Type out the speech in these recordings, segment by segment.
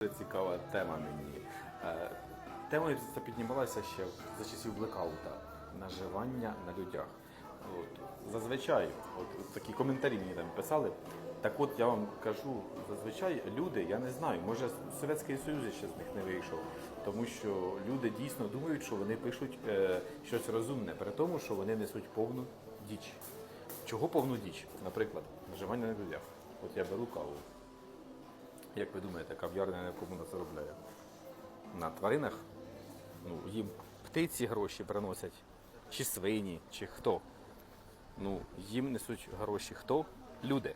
Дуже цікава тема мені. Е, Тема ця піднімалася ще за часів блекаута наживання на людях. От, зазвичай, от такі коментарі мені там писали. Так от я вам кажу, зазвичай люди, я не знаю, може Совєтський Союз ще з них не вийшов, тому що люди дійсно думають, що вони пишуть е, щось розумне, при тому, що вони несуть повну діч. Чого повну діч? Наприклад, наживання на людях. От я беру каву. Як ви думаєте, кав'ярня на якому вона заробляє? На тваринах? Ну, їм птиці гроші приносять, чи свині, чи хто. Ну, їм несуть гроші хто? Люди.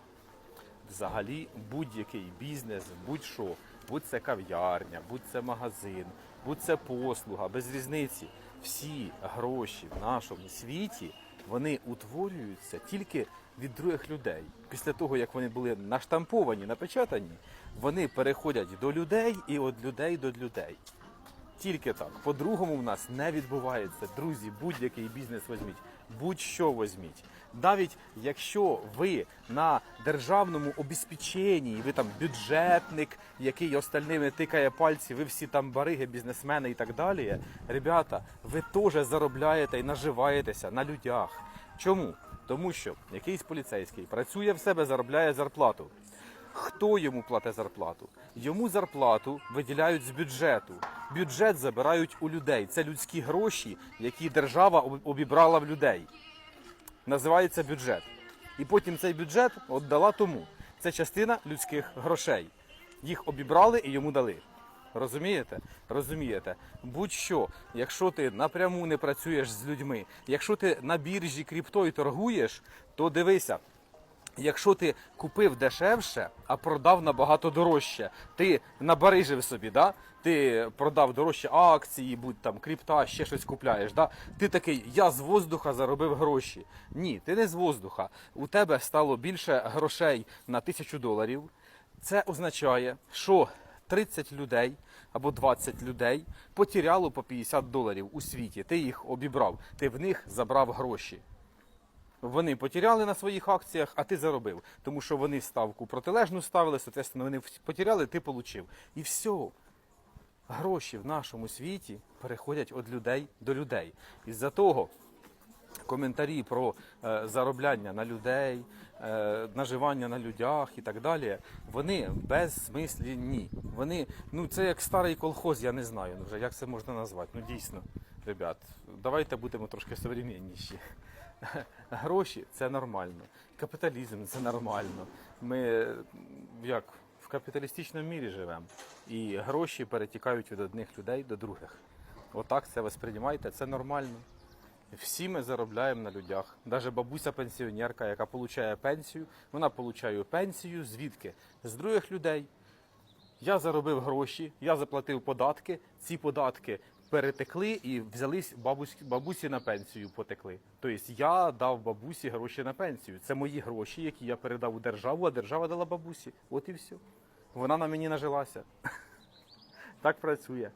Взагалі будь-який бізнес, будь-що, будь це кав'ярня, будь це магазин, будь це послуга, без різниці. Всі гроші в нашому світі вони утворюються тільки від других людей. Після того, як вони були наштамповані, напечатані, вони переходять до людей і від людей до людей. Тільки так. По-другому в нас не відбувається. Друзі, будь-який бізнес візьміть, будь-що візьміть. Навіть якщо ви на державному обезпеченні, ви там бюджетник, який остальними тикає пальці, ви всі там бариги, бізнесмени і так далі. Ребята, ви теж заробляєте і наживаєтеся на людях. Чому? Тому що якийсь поліцейський працює в себе, заробляє зарплату. Хто йому платить зарплату? Йому зарплату виділяють з бюджету. Бюджет забирають у людей. Це людські гроші, які держава обібрала в людей. Називається бюджет. І потім цей бюджет віддала тому. Це частина людських грошей. Їх обібрали і йому дали. Розумієте? Розумієте? Будь-що, якщо ти напряму не працюєш з людьми, якщо ти на біржі криптою торгуєш, то дивися, Якщо ти купив дешевше, а продав набагато дорожче, ти набарижив собі, да? ти продав дорожче акції, будь там крипта, ще щось купляєш. Да? Ти такий, я з воздуха заробив гроші. Ні, ти не з воздуха. У тебе стало більше грошей на тисячу доларів. Це означає, що 30 людей або 20 людей потеряло по 50 доларів у світі. Ти їх обібрав, ти в них забрав гроші. Вони потеряли на своїх акціях, а ти заробив. Тому що вони ставку протилежну ставили, соответственно, вони потеряли, ти отримав. І все. Гроші в нашому світі переходять від людей до людей. Із-за того коментарі про е, заробляння на людей, е, наживання на людях і так далі, вони безсмислені. Вони, ну це як старий колхоз, я не знаю вже, як це можна назвати. Ну дійсно, ребят, давайте будемо трошки современніші. Гроші це нормально. Капіталізм це нормально. Ми як в капіталістичному мірі живемо. І гроші перетікають від одних людей до других. Отак це восприймайте, це нормально. Всі ми заробляємо на людях. Навіть бабуся пенсіонерка, яка отримує пенсію, вона отримує пенсію звідки? З других людей. Я заробив гроші, я заплатив податки. Ці податки перетекли і взялись бабусь, бабусі на пенсію потекли. Тобто я дав бабусі гроші на пенсію. Це мої гроші, які я передав у державу, а держава дала бабусі. От і все. Вона на мені нажилася. Так працює.